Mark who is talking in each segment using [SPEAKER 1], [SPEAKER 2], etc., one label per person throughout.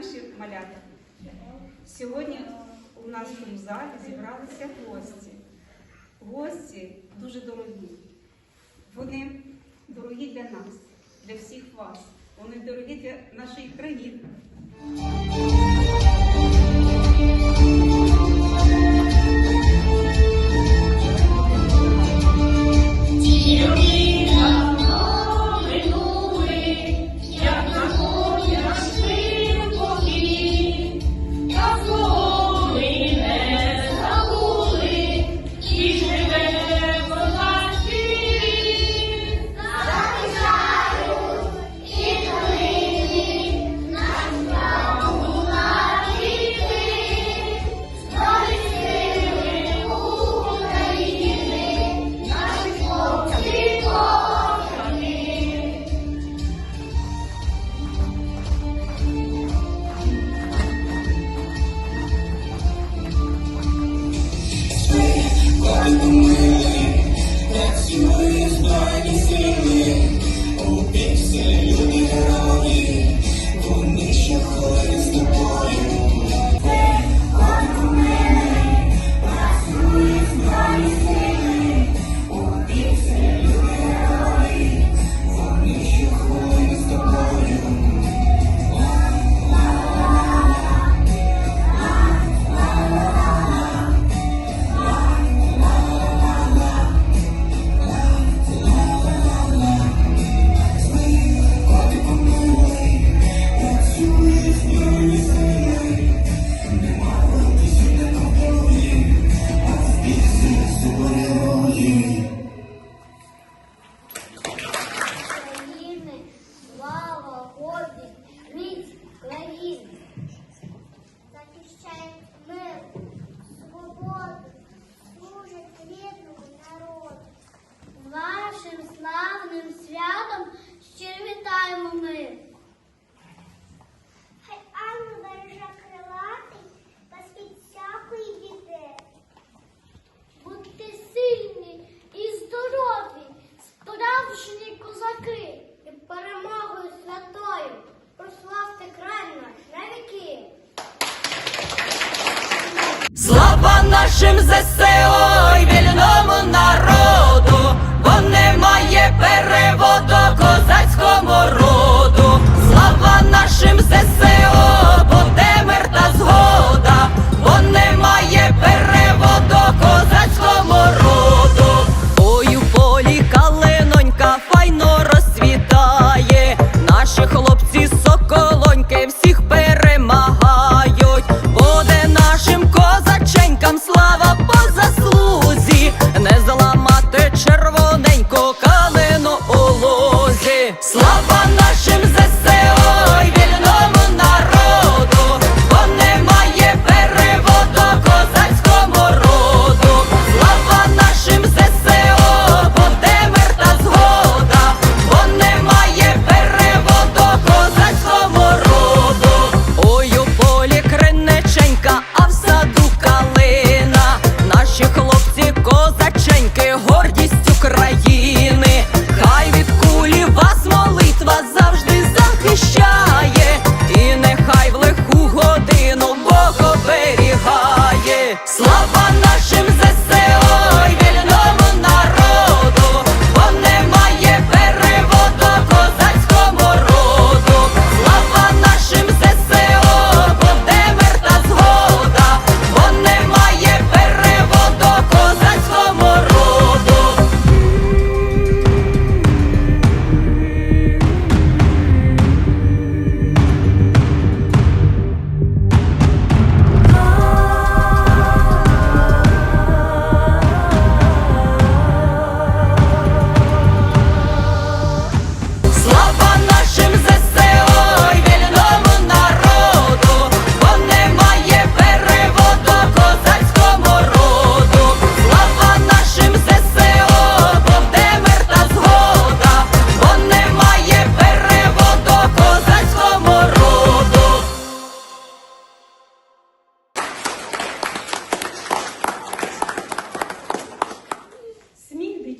[SPEAKER 1] наші малята? Сьогодні у нашому залі зібралися гості. Гості дуже дорогі. Вони дорогі для нас, для всіх вас. Вони дорогі для нашої країни.
[SPEAKER 2] Папа нашим ЗСО і вільному народу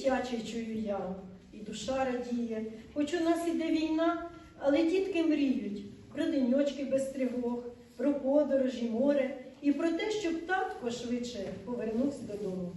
[SPEAKER 3] дитячий чую я, і душа радіє, хоч у нас іде війна, але дітки мріють про деньочки без тривог, про подорожі, море і про те, щоб татко швидше повернувся додому.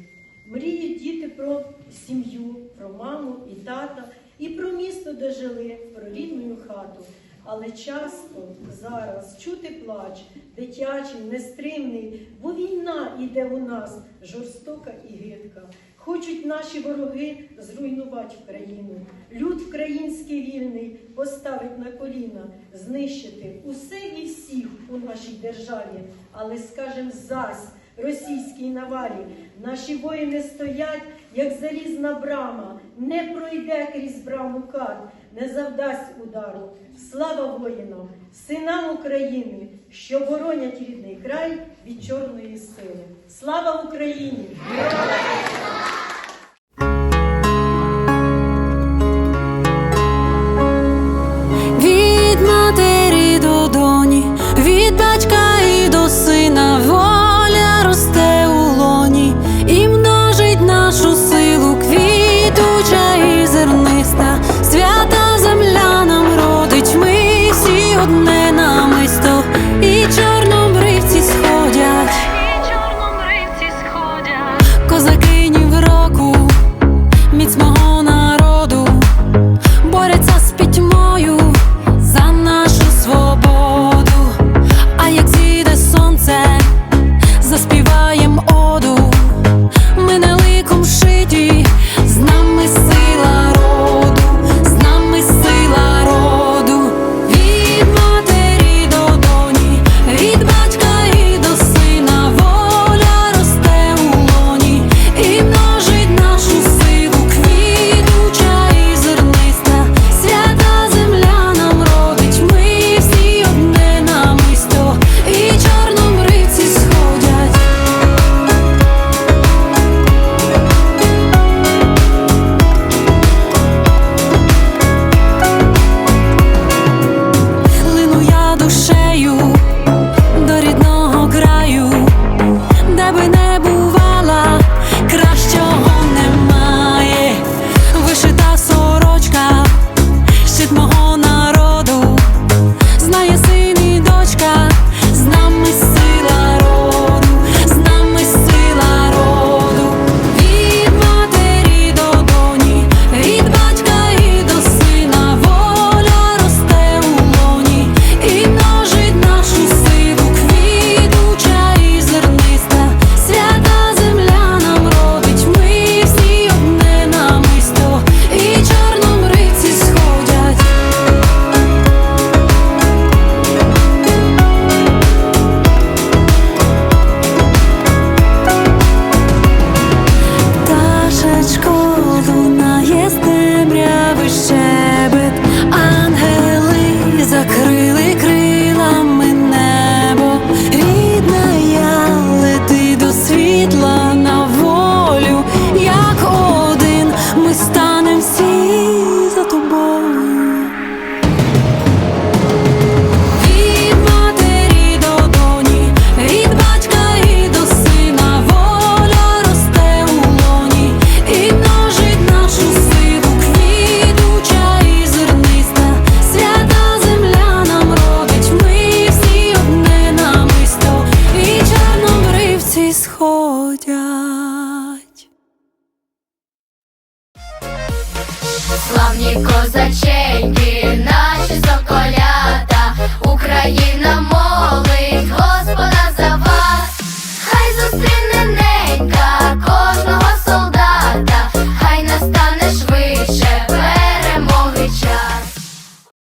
[SPEAKER 3] Мріють діти про сім'ю, про маму і тата, і про місто, де жили, про рідну хату. Але часто зараз чути плач, дитячий, нестримний, бо війна іде у нас жорстока і гидка. Хочуть наші вороги зруйнувати Україну. Люд український вільний поставить на коліна, знищити усе і всіх у нашій державі. Але скажем зась російській навалі. Наші воїни стоять, як залізна брама, не пройде крізь браму кат, не завдасть удару. Слава воїнам, синам України, що боронять рідний край від чорної сили. Слава Україні!
[SPEAKER 4] від